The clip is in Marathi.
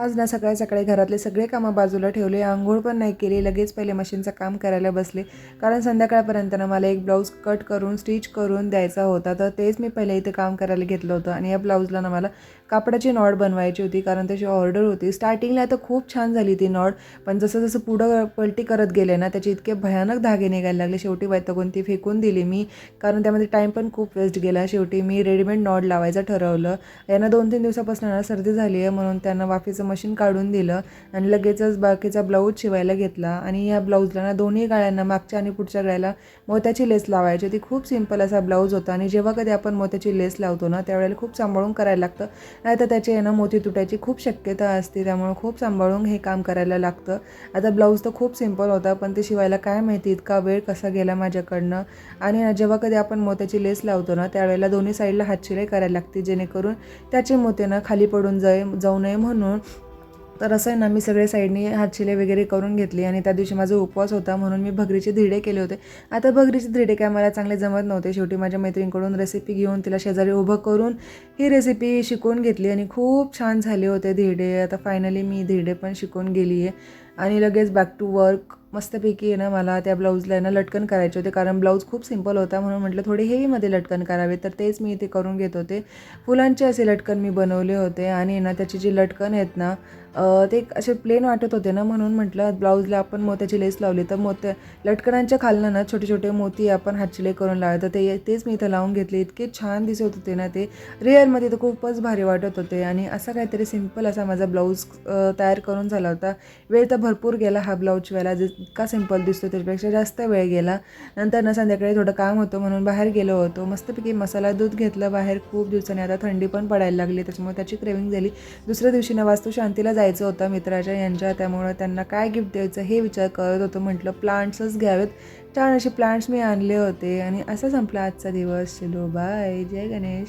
आज ना सकाळी सकाळी घरातले सगळे कामं बाजूला ठेवले आंघोळ पण नाही केली लगेच पहिले मशीनचं काम करायला बसले. कारण संध्याकाळपर्यंत ना मला एक ब्लाऊज कट करून स्टिच करून द्यायचा होता तर तेच मी पहिले इथे काम करायला घेतलं होतं. आणि या ब्लाऊजला ना मला कापडाची नॉड बनवायची होती कारण त्याची ऑर्डर होती. स्टार्टिंगला तर खूप छान झाली ती नॉड पण जसं जसं पुढं पलटी करत गेले ना त्याचे इतके भयानक धागे निघायला लागले. शेवटी वैतगून ती फेकून दिली मी कारण त्यामध्ये टाईम पण खूप वेस्ट गेला. शेवटी मी रेडीमेड नॉड लावायचं ठरवलं. यांना दोन तीन दिवसापासून ना सर्दी झाली आहे म्हणून त्यांना वाफेचं मशीन काढून दिलं आणि लगेचच बाकीचा ब्लाऊज शिवायला घेतला. आणि या ब्लाऊजला ना दोन्ही गाळ्यांना मागच्या आणि पुढच्या गाळ्याला मोत्याची लेस लावायची. ती खूप सिंपल असा ब्लाऊज होता आणि जेव्हा कधी आपण मोत्याची लेस लावतो ना त्यावेळेला खूप सांभाळून करायला लागतं. नाही तर त्याची आहे ना मोती तुटायची खूप शक्यता असते त्यामुळे खूप सांभाळून हे काम करायला लागतं. आता ब्लाऊज तर खूप सिंपल होता पण ते शिवायला काय माहिती इतका वेळ कसा गेला माझ्याकडनं. आणि जेव्हा कधी आपण मोत्याची लेस लावतो ना त्यावेळेला दोन्ही साईडला हातशिलाई करायला लागते जेणेकरून त्याचे मोते ना खाली पडून जाय जाऊ नये म्हणून तर असं आहे ना मी सगळे साईडनी हातशिले वगैरे करून घेतली आणि त्या दिवशी माझा उपवास होता म्हणून मी भगरीचे धिडे केले होते. आता भगरीचे धिडे काय मला चांगले जमत नव्हते. शेवटी माझ्या मैत्रिणीकडून रेसिपी घेऊन तिला शेजारी उभं करून ही रेसिपी शिकवून घेतली आणि खूप छान झाले होते धिडे. आता फायनली मी धिडे पण शिकून गेली आहे. आणि लगेच बॅक टू वर्क मस्तपैकी आहे ना मला त्या ब्लाऊजला आहे ना लटकन करायचे होते. कारण ब्लाऊज खूप सिंपल होता म्हणून म्हटलं थोडे हेवीमध्ये लटकन करावे. तर तेच मी इथे करून घेत होते. फुलांचे असे लटकन मी बनवले होते. आणि ना त्याची जी लटकन आहेत ना ते असे प्लेन वाटत होते ना म्हणून म्हटलं ब्लाऊजला आपण मोत्याची लेस लावली. तर मोत्या लटकणांच्या खालनं ना छोटे छोटे मोती आपण हातशिले करून लावले. तर ते तेच मी इथं लावून घेतले. इतके छान दिसत होते ना ते. रिअलमध्ये तर खूपच भारी वाटत होते. आणि असा काहीतरी सिंपल असा माझा ब्लाऊज तयार करून झाला होता. वेळ तर भरपूर गेला हा ब्लाऊज शिवायला. जितका सिंपल दिसतो त्याच्यापेक्षा जास्त वेळ गेला. नंतर ना संध्याकाळी थोडं काम होतं म्हणून बाहेर गेलो होतो. मस्तपैकी मसाला दूध घेतलं बाहेर खूप दिवसांनी. आता थंडी पण पडायला लागली त्याच्यामुळे त्याची क्रेविंग झाली. दुसऱ्या दिवशी ना वास्तू शांतीला जायला जायचं होतं मित्राच्या यांच्या त्यामुळं त्यांना काय गिफ्ट द्यायचं हे विचार करत होतो. म्हटलं प्लांट्सच घ्यावेत. छान असे प्लांट्स मी आणले होते. आणि असा संपला आजचा दिवस. चलो बाय जय गणेश.